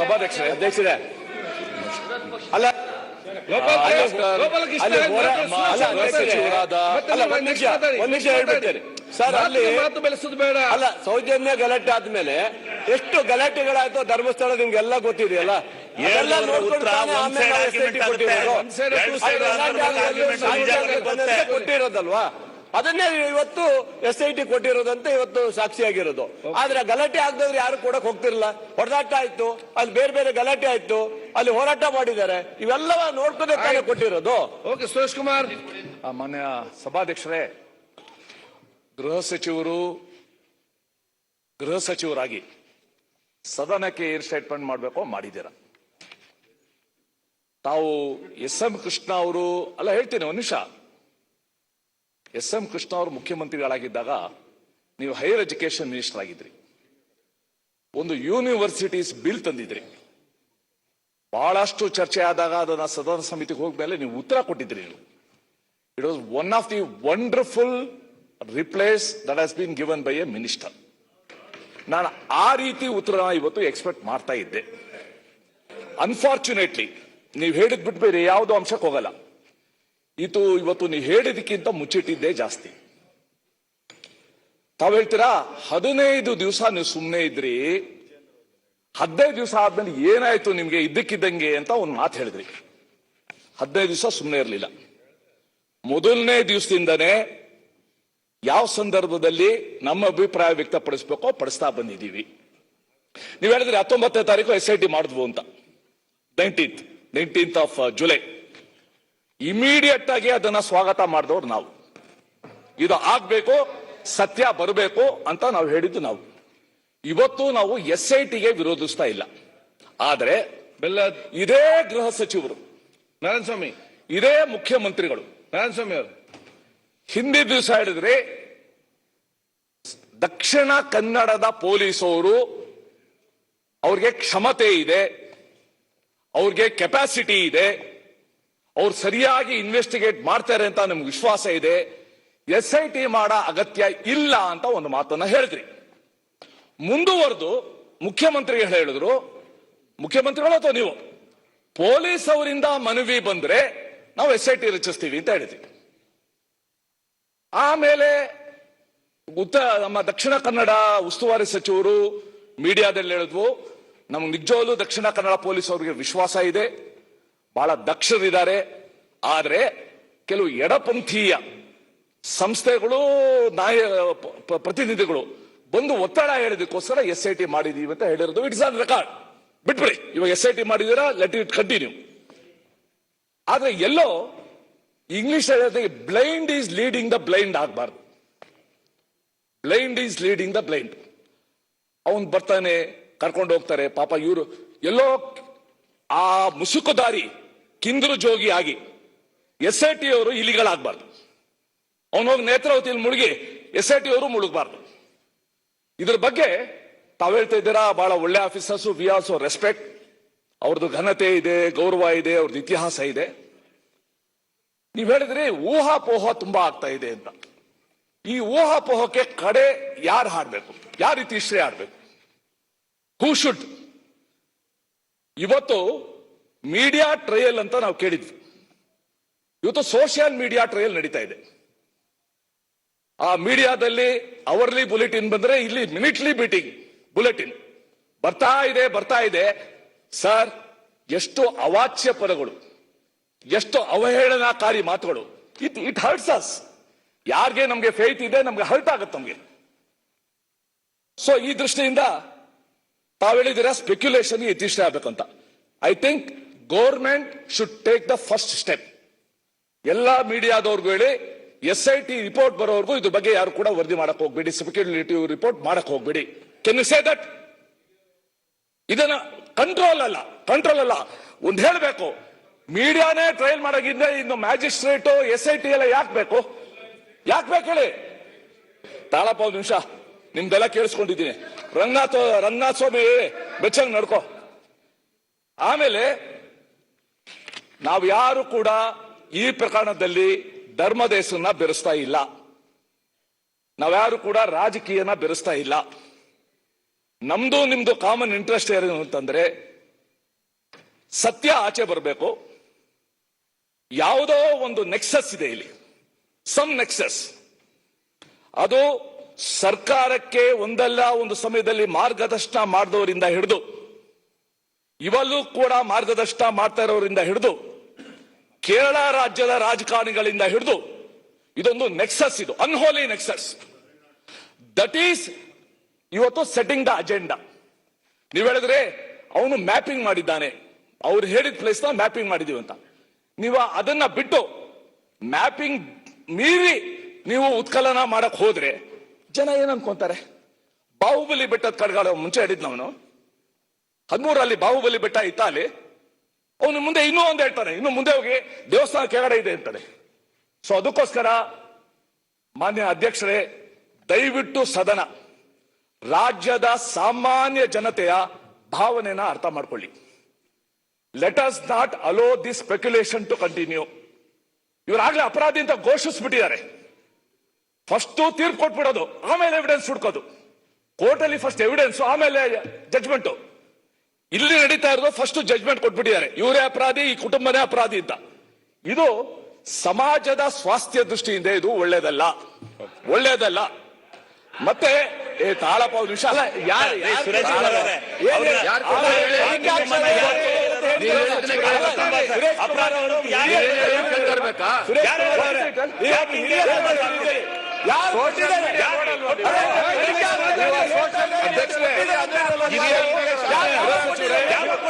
ಸಭಾಧ್ಯಕ್ಷರೇ ಅಧ್ಯಕ್ಷರೇ ಅಲ್ಲ ಬೇಡ ಅಲ್ಲ ಸೌಜನ್ಯ ಗಲಾಟೆ ಆದ್ಮೇಲೆ ಎಷ್ಟು ಗಲಾಟೆಗಳಾಯ್ತು ಧರ್ಮಸ್ಥಳ ನಿಮ್ಗೆಲ್ಲ ಗೊತ್ತಿದೆಯಲ್ಲ? ಎಲ್ಲ ನೋಡ್ಕೊಂಡು ಕೊಟ್ಟಿರೋದಲ್ವಾ? ಅದನ್ನೇ ಇವತ್ತು ಎಸ್ ಐ ಟಿ ಕೊಟ್ಟಿರೋದಂತೆ ಇವತ್ತು ಸಾಕ್ಷಿಯಾಗಿರೋದು ಆದ್ರೆ ಗಲಾಟೆ ಆಗದವ್ರು ಯಾರು ಕೊಡಕ್ ಹೋಗ್ತಿರ್ಲಿಲ್ಲ. ಹೊಡೆದಾಟ ಆಯ್ತು ಅಲ್ಲಿ ಬೇರೆ ಬೇರೆ ಗಲಾಟೆ ಆಯ್ತು ಅಲ್ಲಿ ಹೋರಾಟ ಮಾಡಿದ್ದಾರೆ. ಇವೆಲ್ಲ ನೋಡ್ಕೊಂಡೆ ತಾನೇ ಕೊಟ್ಟಿರೋದು. ಓಕೆ ಸುರೇಶ್ ಕುಮಾರ್. ಆ, ಮಾನ್ಯ ಸಭಾಧ್ಯಕ್ಷರೇ ಗೃಹ ಸಚಿವರು ಗೃಹ ಸಚಿವರಾಗಿ ಸದನಕ್ಕೆ ಏರ್ ಸ್ಟೇಟ್ಮೆಂಟ್ ಮಾಡಬೇಕು ಮಾಡಿದ್ದೀರ? ತಾವು ಎಸ್ ಎಂ ಕೃಷ್ಣ ಅವರು ಅಲ್ಲ ಹೇಳ್ತೀನಿ ಒಂದು ನಿಮಿಷ. ಎಸ್ ಎಂ ಕೃಷ್ಣ ಅವರು ಮುಖ್ಯಮಂತ್ರಿಗಳಾಗಿದ್ದಾಗ ನೀವು ಹೈಯರ್ ಎಜುಕೇಶನ್ ಮಿನಿಸ್ಟರ್ ಆಗಿದ್ರಿ. ಒಂದು ಯೂನಿವರ್ಸಿಟೀಸ್ ಬಿಲ್ ತಂದಿದ್ರಿ. ಬಹಳಷ್ಟು ಚರ್ಚೆ ಆದಾಗ ಅದನ್ನ ಸದನ ಸಮಿತಿಗೆ ಹೋಗ್ಮೇಲೆ ನೀವು ಉತ್ತರ ಕೊಟ್ಟಿದ್ರಿ ನೀವು. It was one of the wonderful replies that has been given by a minister ನಾನು ಆ ರೀತಿ ಉತ್ತರ ಇವತ್ತು ಎಕ್ಸ್ಪೆಕ್ಟ್ ಮಾಡ್ತಾ ಇದ್ದೆ. ಅನ್ಫಾರ್ಚುನೇಟ್ಲಿ ನೀವು ಹೇಳಿದ್ ಬಿಟ್ಟು ಬೇರೆ ಯಾವುದೋ ಅಂಶಕ್ಕೆ ಹೋಗಲ್ಲ. ಇದು ಇವತ್ತು ನೀವು ಹೇಳಿದಕ್ಕಿಂತ ಮುಚ್ಚಿಟ್ಟಿದ್ದೇ ಜಾಸ್ತಿ. ತಾವ್ ಹೇಳ್ತೀರಾ, ಹದಿನೈದು ದಿವಸ ನೀವು ಸುಮ್ಮನೆ ಇದ್ರಿ, ಹದಿನೈದು ದಿವಸ ಆದ್ಮೇಲೆ ಏನಾಯ್ತು ನಿಮ್ಗೆ ಇದ್ದಕ್ಕಿದ್ದಂಗೆ ಅಂತ ಒಂದು ಮಾತು ಹೇಳಿದ್ರಿ. ಹದಿನೈದು ದಿವಸ ಸುಮ್ಮನೆ ಇರಲಿಲ್ಲ. ಮೊದಲನೇ ದಿವಸದಿಂದನೇ ಯಾವ ಸಂದರ್ಭದಲ್ಲಿ ನಮ್ಮ ಅಭಿಪ್ರಾಯ ವ್ಯಕ್ತಪಡಿಸ್ಬೇಕೋ ಪಡಿಸ್ತಾ ಬಂದಿದ್ದೀವಿ. ನೀವು ಹೇಳಿದ್ರೆ ಹತ್ತೊಂಬತ್ತನೇ ತಾರೀಕು ಎಸ್ ಐ ಟಿ ಮಾಡಿದ್ವು ಅಂತ. Nineteenth nineteenth of July immediate ಆಗಿ ಅದನ್ನ ಸ್ವಾಗತ ಮಾಡಿದವ್ರು ನಾವು. ಇದು ಆಗ್ಬೇಕು ಸತ್ಯ ಬರಬೇಕು ಅಂತ ನಾವು ಹೇಳಿದ್ದು ನಾವು. ಇವತ್ತು ನಾವು ಎಸ್ ಐ ಟಿಗೆ ವಿರೋಧಿಸ್ತಾ ಇಲ್ಲ. ಆದ್ರೆ ಬೆಲ್ಲ ಇದೇ ಗೃಹ ಸಚಿವರು ನಾರಾಯಣ ಸ್ವಾಮಿ ಇದೇ ಮುಖ್ಯಮಂತ್ರಿಗಳು. ನಾರಾಯಣ ಸ್ವಾಮಿ ಅವರು. ಹಿಂದಿ ದಿವಸ ಹೇಳಿದ್ರೆ ದಕ್ಷಿಣ ಕನ್ನಡದ ಪೊಲೀಸವರು ಅವ್ರಿಗೆ ಕ್ಷಮತೆ ಇದೆ ಅವ್ರಿಗೆ ಕೆಪಾಸಿಟಿ ಇದೆ ಅವ್ರು ಸರಿಯಾಗಿ ಇನ್ವೆಸ್ಟಿಗೇಟ್ ಮಾಡ್ತಾರೆ ಅಂತ ನಿಮ್ಗೆ ವಿಶ್ವಾಸ ಇದೆ. ಎಸ್ ಐ ಟಿ ಮಾಡೋ ಅಗತ್ಯ ಇಲ್ಲ ಅಂತ ಒಂದು ಮಾತನ್ನ ಹೇಳಿದ್ರಿ. ಮುಂದುವರೆದು ಮುಖ್ಯಮಂತ್ರಿಗಳು ಹೇಳಿದ್ರು. ಮುಖ್ಯಮಂತ್ರಿಗಳು ಅಥವಾ ನೀವು? ಪೊಲೀಸ್ ಅವರಿಂದ ಮನವಿ ಬಂದ್ರೆ ನಾವು ಎಸ್ ಐ ಟಿ ರಚಿಸ್ತೀವಿ ಅಂತ ಹೇಳಿದ್ವಿ. ಆಮೇಲೆ ಉತ್ತರ ನಮ್ಮ ದಕ್ಷಿಣ ಕನ್ನಡ ಉಸ್ತುವಾರಿ ಸಚಿವರು ಮೀಡಿಯಾದಲ್ಲಿ ಹೇಳಿದ್ವು. ನಮ್ಗೆ ನಿಜವಾಗ್ಲೂ ದಕ್ಷಿಣ ಕನ್ನಡ ಪೊಲೀಸ್ ಅವರಿಗೆ ವಿಶ್ವಾಸ ಇದೆ. ಬಹಳ ದಕ್ಷರಿದ್ದಾರೆ. ಆದರೆ ಕೆಲವು ಎಡಪಂಥೀಯ ಸಂಸ್ಥೆಗಳು, ನಾಯ ಪ್ರತಿನಿಧಿಗಳು ಬಂದು ಒತ್ತಡ ಹೇಳಿದಕ್ಕೋಸ್ಕರ ಎಸ್ ಐ ಟಿ ಮಾಡಿದೀವಿ ಅಂತ ಹೇಳಿರೋದು ಇಟ್ಸ್ ಆನ್ ರೆಕಾರ್ಡ್. ಬಿಟ್ಬಿಡಿ, ಇವಾಗ ಎಸ್ ಐ ಟಿ ಮಾಡಿದೀರಾ, ಲೆಟ್ ಇಟ್ ಕಂಟಿನ್ಯೂ. ಆದ್ರೆ ಎಲ್ಲೋ English blind is leading the blind ಆಗಬಾರ್ದು. Blind is leading the blind. ಅವನ್ ಬರ್ತಾನೆ, ಕರ್ಕೊಂಡು ಹೋಗ್ತಾರೆ, ಪಾಪ ಇವರು ಎಲ್ಲೋ ಆ ಮುಸುಕುದಾರಿ ಕಿಂದರು ಜೋಗಿ ಆಗಿ ಎಸ್ ಐ ಟಿ ಅವರು ಇಲಿಗಳಾಗಬಾರ್ದು. ಅವನು ಹೋಗಿ ನೇತ್ರಾವತಿಯಲ್ಲಿ ಮುಳುಗಿ ಎಸ್ ಐ ಟಿ ಅವರು ಮುಳುಗಬಾರ್ದು. ಇದ್ರ ಬಗ್ಗೆ ತಾವ್ ಹೇಳ್ತಾ ಇದ್ದೀರಾ ಬಹಳ ಒಳ್ಳೆ ಆಫೀಸರ್ಸ್, ವಿ ಆಲ್ಸೋ ರೆಸ್ಪೆಕ್ಟ್. ಅವ್ರದ್ದು ಘನತೆ ಇದೆ, ಗೌರವ ಇದೆ ಅವ್ರದ್ದು ಇತಿಹಾಸ ಇದೆ. ನೀವ್ ಹೇಳಿದ್ರಿ ಊಹಾಪೋಹ ತುಂಬಾ ಆಗ್ತಾ ಇದೆ ಅಂತ. ಈ ಊಹಾಪೋಹಕ್ಕೆ ಕಡೆ ಯಾರು ಹಾಡ್ಬೇಕು? ಯಾರ ರೀತಿ ಹಿಸ್ಟ್ರಿ ಆಡ್ಬೇಕು ಹೂ ಶುಡ್ ಇವತ್ತು ಮೀಡಿಯಾ ಟ್ರಯಲ್ ಅಂತ ನಾವು ಕೇಳಿದ್ವಿ. ಇವತ್ತು ಸೋಷಿಯಲ್ ಮೀಡಿಯಾ ಟ್ರಯಲ್ ನಡೀತಾ ಇದೆ. ಆ ಮೀಡಿಯಾದಲ್ಲಿ ಅವರ್ಲಿ ಬುಲೆಟಿನ್ ಬಂದ್ರೆ ಇಲ್ಲಿ ಮಿನಿಟ್ಲಿ ಬೀಟಿಂಗ್ ಬುಲೆಟಿನ್ ಬರ್ತಾ ಇದೆ ಬರ್ತಾ ಇದೆ. ಸರ್ ಎಷ್ಟು ಅವಾಚ್ಯ ಪದಗಳು, ಎಷ್ಟು ಅವಹೇಳನಕಾರಿ ಮಾತುಗಳು. ಇಟ್ ಇಟ್ ಹರ್ಟ್ಸ್ ಅಸ್ ಯಾರಿಗೆ ನಮ್ಗೆ ಫೇತ್ ಇದೆ, ನಮ್ಗೆ ಹರ್ಟ್ ಆಗುತ್ತೆ ನಮ್ಗೆ. ಸೊ ಈ ದೃಷ್ಟಿಯಿಂದ ತಾವ್ ಹೇಳಿದಿರ ಸ್ಪೆಕ್ಯುಲೇಷನ್ ಇತಿಷ್ಟ ಆಗ್ಬೇಕಂತ I think government should take the first step ಎಲ್ಲ ಮೀಡಿಯಾದವ್ರಿಗೂ ಹೇಳಿ ಎಸ್ ಐ ಟಿ ರಿಪೋರ್ಟ್ ಬರೋವರೆಗೂ ಇದ್ರ ಬಗ್ಗೆ ಯಾರು ಕೂಡ ವರದಿ ಮಾಡಕ್ ಹೋಗ್ಬೇಡಿ ಸ್ಪೆಕ್ಯುಲೇಟಿವ್ ರಿಪೋರ್ಟ್ ಮಾಡಕ್ ಹೋಗ್ಬೇಡಿ. ಕೆನ್ ಯು ಸೇ ದಟ್ ಇದನ್ನ ಕಂಟ್ರೋಲ್ ಅಲ್ಲ ಕಂಟ್ರೋಲ್ ಅಲ್ಲ. ಒಂದ್ ಹೇಳ್ಬೇಕು, ಮೀಡಿಯಾನೇ ಟ್ರಯಲ್ ಮಾಡೋಗಿದ್ರೆ ಇನ್ನು ಮ್ಯಾಜಿಸ್ಟ್ರೇಟ್ ಎಸ್ ಐ ಟಿ ಎಲ್ಲ ಯಾಕೆ ಬೇಕು? ಯಾಕೆ ಬೇಕು ಹೇಳಿ? ತಾಳಪ್ಪ ಒಂದು ನಿಮಿಷ ನಿಮ್ದೆಲ್ಲ ಕೇಳಿಸ್ಕೊಂಡಿದ್ದೀನಿ. ರಂಗನಾಥ ರಂಗನಾಥ ಸ್ವಾಮಿ, ಬೆಚ್ಚಂಗ್ ನಡ್ಕೋ. ಆಮೇಲೆ ನಾವು ಯಾರು ಕೂಡ ಈ ಪ್ರಕರಣದಲ್ಲಿ ಧರ್ಮದ ಹೆಸರನ್ನ ಬೆರೆಸ್ತಾ ಇಲ್ಲ. ನಾವ್ಯಾರು ಕೂಡ ರಾಜಕೀಯನ ಬೆರೆಸ್ತಾ ಇಲ್ಲ. ನಮ್ದು, ನಿಮ್ದು ಕಾಮನ್ ಇಂಟ್ರೆಸ್ಟ್ ಏನು ಅಂತಂದ್ರೆ ಸತ್ಯ ಆಚೆ ಬರಬೇಕು. ಯಾವುದೋ ಒಂದು ನೆಕ್ಸಸ್ ಇದೆ ಇಲ್ಲಿ. ಸಮ್ ನೆಕ್ಸಸ್ ಅದು ಸರ್ಕಾರಕ್ಕೆ ಒಂದಲ್ಲ, ಒಂದು ಸಮಯದಲ್ಲಿ ಮಾರ್ಗದರ್ಶನ ಮಾಡಿದವರಿಂದ ಹಿಡಿದು ಇವಲ್ಲೂ ಕೂಡ ಮಾರ್ಗದರ್ಶನ ಮಾಡ್ತಾ ಇರೋರಿಂದ ಹಿಡಿದು ಕೇರಳ ರಾಜ್ಯದ ರಾಜಕಾರಣಿಗಳಿಂದ ಹಿಡಿದು ಇದೊಂದು ನೆಕ್ಸಸ್ ಇದು ಅನ್ಹೋಲಿ ನೆಕ್ಸಸ್ ದಟ್ ಈಸ್ ಇವತ್ತು ಸೆಟ್ಟಿಂಗ್ ದ ಅಜೆಂಡಾ ನೀವು ಹೇಳಿದ್ರೆ ಅವನು ಮ್ಯಾಪಿಂಗ್ ಮಾಡಿದ್ದಾನೆ. ಅವ್ರು ಹೇಳಿದ ಪ್ಲೇಸ್ನ ಮ್ಯಾಪಿಂಗ್ ಮಾಡಿದೀವಿ ಅಂತ. ನೀವು ಅದನ್ನ ಬಿಟ್ಟು ಮ್ಯಾಪಿಂಗ್ ಮೀರಿ ನೀವು ಉತ್ಕಲನ ಮಾಡಕ್ ಹೋದ್ರೆ ಜನ ಏನ್ ಅನ್ಕೊಂತಾರೆ? ಬಾಹುಬಲಿ ಬೆಟ್ಟದ ಕಡ್ಗಾಲ ಮುಂಚೆ ಹೇಳಿದ್ ಅವನು. ಹದ್ಮೂರಲ್ಲಿ ಬಾಹುಬಲಿ ಬೆಟ್ಟ ಇತ್ತ ಅಲ್ಲಿ ಅವನು ಮುಂದೆ ಇನ್ನೂ ಒಂದು ಹೇಳ್ತಾನೆ, ಇನ್ನು ಮುಂದೆ ಹೋಗಿ ದೇವಸ್ಥಾನ ಕೆಳಗಡೆ ಇದೆ ಅಂತಾನೆ. ಸೊ ಅದಕ್ಕೋಸ್ಕರ ಮಾನ್ಯ ಅಧ್ಯಕ್ಷರೇ, ದಯವಿಟ್ಟು ಸದನ, ರಾಜ್ಯದ ಸಾಮಾನ್ಯ ಜನತೆಯ ಭಾವನೆನ ಅರ್ಥ ಮಾಡ್ಕೊಳ್ಳಿ. Let us not allow the speculation to continue ಇವರಾಗ್ಲೇ ಅಪರಾಧಿ ಅಂತ ಘೋಷಿಸ್ಬಿಟ್ಟಿದ್ದಾರೆ. ಫಸ್ಟ್ ತೀರ್ಪು ಕೊಟ್ಬಿಡೋದು, ಆಮೇಲೆ ಎವಿಡೆನ್ಸ್ ಹುಡ್ಕೋದು. ಕೋರ್ಟಲ್ಲಿ ಫಸ್ಟ್ ಎವಿಡೆನ್ಸ್ ಆಮೇಲೆ ಜಜ್ಮೆಂಟ್ ಇಲ್ಲಿ ನಡೀತಾ ಇರೋದು ಫಸ್ಟ್ ಜಜ್ಮೆಂಟ್ ಕೊಟ್ಬಿಟ್ಟಿದ್ದಾರೆ. ಇವರೇ ಅಪರಾಧಿ ಈ ಕುಟುಂಬನೇ ಅಪರಾಧಿ ಅಂತ. ಇದು ಸಮಾಜದ ಸ್ವಾಸ್ಥ್ಯ ದೃಷ್ಟಿಯಿಂದ ಇದು ಒಳ್ಳೇದಲ್ಲ. ಒಳ್ಳೇದಲ್ಲ. ಮತ್ತೆ ಏ ತಾಳಪ್ಪ ಒಂದು ವಿಷಯ ಅಲ್ಲ ಯಾರು ಸುರೇಶ್ ಅವರೇ, ಯಾರು?